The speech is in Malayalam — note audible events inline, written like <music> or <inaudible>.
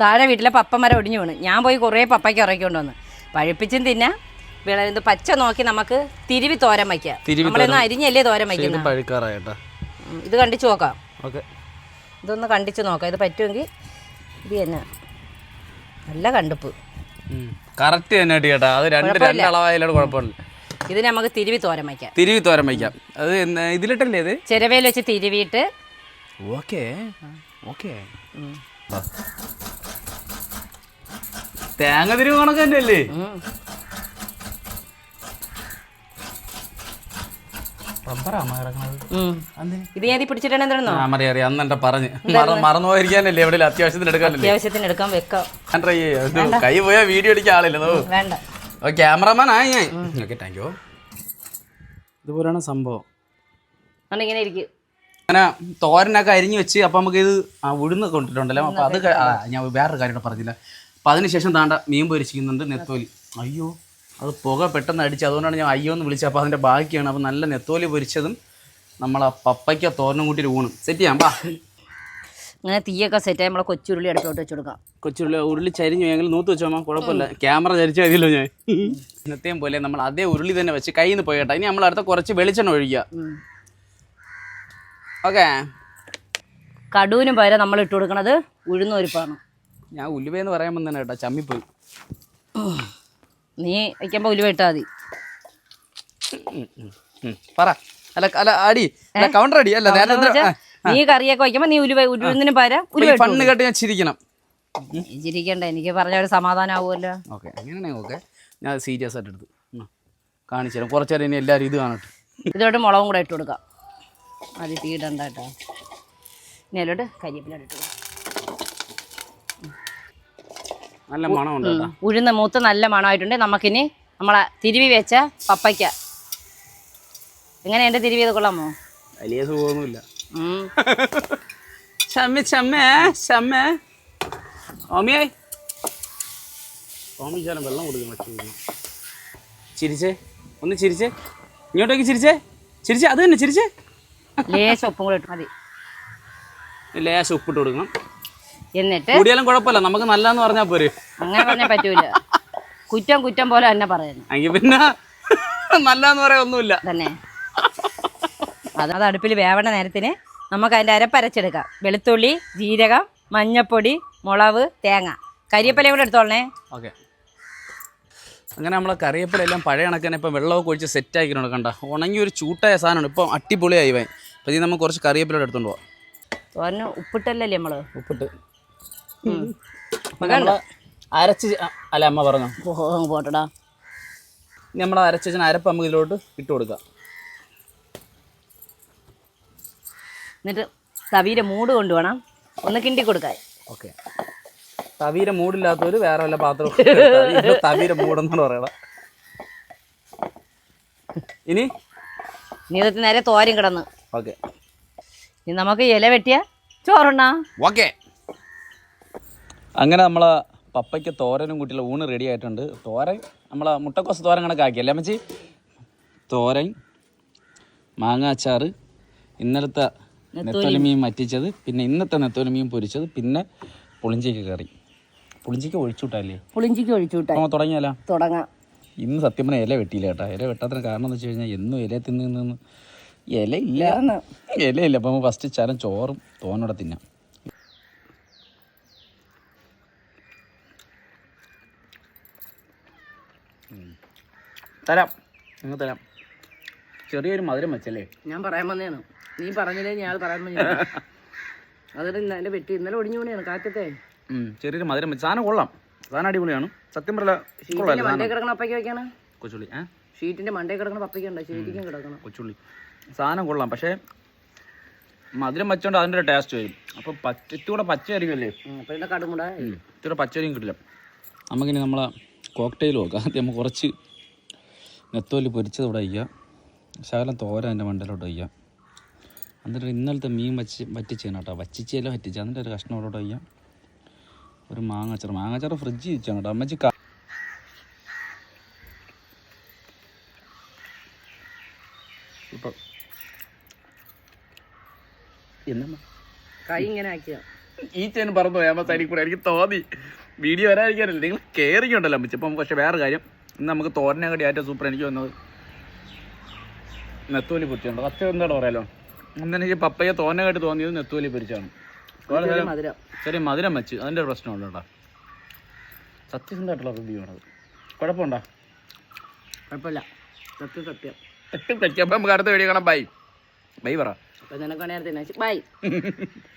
താഴെ വീട്ടിലെ പപ്പമരം ഒടിഞ്ഞു വീണ്. ഞാൻ പോയി കുറേ പപ്പയ്ക്ക് ഇറക്കിക്കൊണ്ട് വന്ന് പഴുപ്പിച്ചും തിന്നാ. വിള ഇത് പച്ച നോക്കി നമുക്ക് തിരുവി തോരൻ വയ്ക്കാം. നമ്മളൊന്ന് അരിഞ്ഞല്ലേ തോരൻ ഇത് വയ്ക്കുന്നത് ഇത് കണ്ടിച്ച് നോക്കാം. ഇതൊന്ന് കണ്ടിച്ച് നോക്കാം. ഇത് പറ്റുമെങ്കിൽ ഇത് തന്നെ. നല്ല കണ്ടുപ്പ് കറക്റ്റ് തന്നെ ഇട്ട് അത് രണ്ട് രണ്ട് അളവായാലും കുഴപ്പമില്ല. ഇത് നമുക്ക് തിരുവി തോരൻ വയ്ക്കാം. തിരുവി തോരൻ വയ്ക്കാം. അത് ഇതിലിട്ടല്ലേ ഇത്? ചിരവയിൽ വെച്ച് തിരുവിയിട്ട്. ഓക്കെ. ഓക്കെ. തേങ്ങ തിരിവ് കണക്ക് തന്നെയല്ലേ? അല്ലേ? ഇത് ഞാൻ പിടിച്ചിട്ടാണ് അറിയാം. അന്ന് എന്റെ പറഞ്ഞ്. മറ- മറന്നു പോയിരിക്കാനല്ലേ എവിടെ അത്യാവശ്യത്തിന് എടുക്കാനല്ലേ അത്യാവശ്യത്തിന് എടുക്കാൻ വെക്കാം. ഞാൻ ട്രൈ ചെയ്യാം. ഇത് കൈ പോയാ വീഡിയോ അടിക്കാൻ ആളില്ല. വേണ്ട. ക്യാമറമാൻ ആയി ഞാൻ. ഓക്കെ താങ്ക് യു ഇതുപോലെയാണ് സംഭവം. അതുകൊണ്ട് ഇങ്ങനെ ഇരിക്കും. അങ്ങനെ തോരനൊക്കെ അരിഞ്ഞു വെച്ച് അപ്പം നമുക്ക് ഇത് ഉഴുന്ന് കൊണ്ടിട്ടുണ്ടല്ലോ? അപ്പം അത് ഞാൻ വേറൊരു കാര്യം പറഞ്ഞില്ല. അപ്പം അതിനുശേഷം താണ്ട മീൻ പൊരിച്ചിരിക്കുന്നുണ്ട് നെത്തോലി. അയ്യോ അത് പുക പെട്ടെന്ന് അടിച്ച് അതുകൊണ്ടാണ് ഞാൻ അയ്യോ എന്ന് വിളിച്ചത്. അപ്പോൾ അതിന്റെ ബാക്കിയാണ്. അപ്പോൾ നല്ല നെത്തോലി പൊരിച്ചതും നമ്മൾ ആ പപ്പയ്ക്ക തോരനും കൂട്ടി ഊണും. സെറ്റ് ചെയ്യാം പാ ഇങ്ങനെ തീയൊക്കെ സെറ്റ് നമ്മളെ കൊച്ചുരുളി അടുത്തോട്ട് വെച്ച് കൊടുക്കാം. കൊച്ചുരുളി ഉരുളി ചരിഞ്ഞു. ഞങ്ങൾ നൂത്ത് വെച്ചോമാ കുഴപ്പമില്ല. ക്യാമറ ചരിച്ചാൽ മതിയല്ലോ ഞാൻ. ഇന്നത്തെയും പോലെ നമ്മൾ അതേ ഉരുളി തന്നെ വെച്ച് കയ്യിൽ നിന്ന് പോയി കേട്ടോ ഇനി നമ്മൾ അടുത്ത കുറച്ച് വെളിച്ചെണ്ണ ഒഴിക്കുക. ഓക്കെ കടുവിന് പകരം നമ്മൾ ഇട്ട് കൊടുക്കണത് ഉഴുന്നൊരുപ്പാണ് ഞാൻ ഉലുവയെന്ന് പറയാൻ തന്നെ കേട്ടോ ചമ്മിപ്പോയി. നീ വയ്ക്കുമ്പോൾ ഉലുവ ഇട്ടാൽ മതി. പറ. അല്ല അല്ല അടി. അല്ല കൗണ്ടർ അടി. അല്ല നേരത്തെ നീ കറിയൊക്കെ വയ്ക്കുമ്പോൾ നീ ഉലുവ ഉലുവിന് പാര ഉലുവ ഇട്ട് ഫണ്ണ് കേട്ട് ഞാൻ ചിരിക്കണം. ചിരിക്കണ്ട എനിക്ക് പറഞ്ഞ ഒരു സമാധാനം ആവുമല്ലോ ഓക്കെ അങ്ങനെയാണെങ്കിൽ ഓക്കെ. ഞാൻ സീരിയസ് ആയിട്ട് എടുത്തു. കാണിച്ചു തരാം. കുറച്ചു നേരം ഇനി എല്ലാവരും ഇത് കാണട്ടെ. ഇതിലോട്ട് മുളകും കൂടെ ഇട്ട് കൊടുക്കാം. അത് തീടണ്ട കേട്ടോ. ഇനി അതിലോട്ട് കരിയപ്പിലോട്ട് ഇട്ട് കൊടുക്കാം. നല്ല മണമുണ്ട് ഉഴുന്ന മൂത്ത് നല്ല മണമായിട്ടുണ്ട്. നമുക്കിനി നമ്മളെ തിരുവി വെച്ച പപ്പയ്ക്ക. എങ്ങനെ എന്റെ തിരുവി ഇത് കൊള്ളാമോ? വലിയ സുഖമൊന്നുമില്ല. ചമ്മ ചമ്മ ചമ്മ. ഓമിയായി ഓമി ശാലം വെള്ളം കൊടുക്കണം ചിരിച്ചേ ഒന്ന് ചിരിച്ചേ. ഇങ്ങോട്ടേക്ക് ചിരിച്ചേ. ചിരിച്ചേ അത് തന്നെ ചിരിച്ചേ. ലേശം ഉപ്പും കൂടെ ഇട്ട് മതി. ലേശം ഉപ്പിട്ട് കൊടുക്കണം. എന്നിട്ട് കൂടിയാലും കുഴപ്പമില്ല. നമുക്ക് നല്ലതെന്ന് പറഞ്ഞാൽ പോരെ. അങ്ങനെ പറഞ്ഞാൽ പറ്റൂല. കുറ്റം കുറ്റം പോലെ തന്നെ പറയുന്നു. എങ്കിൽ പിന്നെ നല്ലതെന്ന് പറയാൻ ഒന്നുമില്ല. തന്നെ. അത് അടുപ്പിൽ വേവണ നേരത്തിന് നമുക്ക് അതിന്റെ അരപ്പരച്ചെടുക്കാം. വെളുത്തുള്ളി ജീരകം മഞ്ഞപ്പൊടി മുളക് തേങ്ങ. കരിയപ്പലയും കൂടെ എടുത്തോളണേ. ഓക്കെ. അങ്ങനെ നമ്മളെ കറിവേപ്പിലെല്ലാം പഴയ കണക്കിന് ഇപ്പം വെള്ളമൊക്കെ ഒഴിച്ച് സെറ്റ് ആക്കിയിട്ടുണ്ട് കണ്ട. ഉണങ്ങി ഒരു ചൂട്ടായ സാധനമാണ്. ഇപ്പം അടിപൊളിയായി വൈ അപ്പം ഇത് നമുക്ക് കുറച്ച് കറിയപ്പലോടെ എടുത്തോണ്ട് പോവാം. തോരന് ഉപ്പിട്ടല്ലേ നമ്മൾ ഉപ്പിട്ട്. അരച്ച് അല്ല അമ്മ പറഞ്ഞു. പോട്ടടാ. നമ്മൾ അരച്ചതിന് അരപ്പ് നമുക്ക് ഇതിലോട്ട് ഇട്ട് കൊടുക്കാം. എന്നിട്ട് തവീര മൂട് കൊണ്ടുവേണം. ഒന്ന് കിണ്ടി കൊടുക്കാൻ. ഓക്കെ. തവീര മൂടില്ലാത്തവർ വേറെ വല്ല പാത്രം തവീര മൂടെന്നാണ് പറയണം ഇനി? നീളത്തിന് നേരെ തോരൻ കിടന്ന്. ഓക്കെ. ഇനി നമുക്ക് ഇല വെട്ടിയ ചോറുണ്ണാ. ഓക്കെ. അങ്ങനെ നമ്മൾ പപ്പയ്ക്ക് തോരനും കൂട്ടിയുള്ള ഊണ് റെഡി ആയിട്ടുണ്ട്. തോരൻ നമ്മൾ മുട്ടക്കോസ് തോരൻ കണക്കാക്കി അല്ലേ അമ്മച്ചി? തോരൻ മാങ്ങ അച്ചാർ ഇന്നലത്തെ നെത്തോലി. മറ്റിച്ചത് പിന്നെ ഇന്നത്തെ നെത്തോലി മീൻ പൊരിച്ചത് പിന്നെ പുളിഞ്ചിക്ക് കറി. പുളിഞ്ചിക്ക് ഒഴിച്ചുവിട്ടല്ലേ പുളിഞ്ചിക്ക് ഒഴിച്ചു വിട്ടാ അപ്പോൾ തുടങ്ങിയാലോ? തുടങ്ങാം. ഇന്ന് സത്യം പറഞ്ഞാൽ ഇല വെട്ടിയില്ല കേട്ടോ. ഇല വെട്ടാത്തിന് കാരണം എന്ന് വെച്ച് കഴിഞ്ഞാൽ എന്നും ഇല തിന്നു ഇല ഇല്ല ഇല ഇല്ല അപ്പം ഫസ്റ്റ് ചാരം ചോറും തോനോടെ തിന്നാം. തരാം. നിങ്ങൾ തരാം. ചെറിയൊരു മധുരം വെച്ചല്ലേ? ഞാൻ പറയാൻ വന്നേണ് നീ പറഞ്ഞില്ലേ ഞാൻ അത് പറയാൻ വന്നു അതൊരു ഇന്നലെ വെട്ടി ഇന്നലെ ഒടിഞ്ഞു പോണിയാണ് കാറ്റത്തെ. ചെറിയൊരു മധുരം വെച്ച്. സാധനം കൊള്ളാം. സാധനം അടിപൊളിയാണ്. സത്യം കൊള്ളാം മണ്ടേ കിടക്കണ അപ്പയ്ക്ക് വെക്കാണ് കൊച്ചുള്ളി ഷീറ്റിന്റെ മണ്ടേ കിടക്കണ പപ്പയ്ക്ക് ഉണ്ട്? ശരിക്കും കിടക്കണം. കൊച്ചുള്ളി. സാധനം കൊള്ളാം. പക്ഷേ മധുരം വെച്ചോണ്ട് അതിന്റെ ഒരു ടേസ്റ്റ് വരും. അപ്പൊ പച്ച ഇത്തിരി പച്ചയായിരിക്കുമല്ലേ കടുമുട ഇത്തിരി പച്ചയായിരിക്കും കിട്ടില്ല. നമുക്കിനി നമ്മളെ കോക്ടെയിൽ നോക്കാം. ആദ്യം നമുക്ക് കുറച്ച് നെത്തോലി പൊരിച്ചത് ഇവിടെ വയ്ക്കുക ശകലം തോര എന്റെ മണ്ടയിലോട്ട് വയ്ക്കുക എന്നിട്ട് ഇന്നലത്തെ മീൻ വച്ച് വറ്റിച്ചാണ് കേട്ടോ. വറ്റിച്ചേലോ വറ്റിച്ച് അതിന്റെ ഒരു കഷ്ണം ഇവിടെ വയ്ക്കുക ഒരു മാങ്ങാച്ചാർ മാങ്ങാച്ചാർ ഫ്രിഡ്ജിൽ വെച്ചാണ് കേട്ടോ അമ്മച്ചി എന്നമ്മ കൈ ഇങ്ങനെ ആക്കിയ ഈ ചേന് പറന്നു പോയാൽ സൈഡിൽ കൂടെ എനിക്ക് തോന്നി. വീഡിയോ വരാതിരിക്കാനല്ലേ. നിങ്ങൾ കെയറിങ് ഉണ്ടല്ലോ അമ്മച്ചി. അപ്പം പക്ഷെ വേറെ കാര്യം. ഇന്ന് നമുക്ക് തോരനെ കടി ഏറ്റവും സൂപ്പർ എനിക്ക് വന്നത് നെത്തോലി പൊരിച്ചുണ്ട് സത്യം എന്താണ് പറയാലോ? എനിക്ക് പപ്പയെ തോരനെ കടി തോന്നിയത് നെത്തോലി പൊരിച്ചാണ്. ചെറിയ മധുരം. വെച്ച്. അതിന്റെ ഒരു പ്രശ്നമുണ്ട് കേട്ടോ. സത്യസന്ധമായിട്ടുള്ള റിവ്യൂ ആണത്. കുഴപ്പമുണ്ടോ? കുഴപ്പമില്ല. സത്യം സത്യം. സത്യം തെറ്റി. അപ്പം നമുക്ക് അടുത്ത വീഡിയോ കാണാം. ബൈ ബൈ പറ. ബൈ <laughs>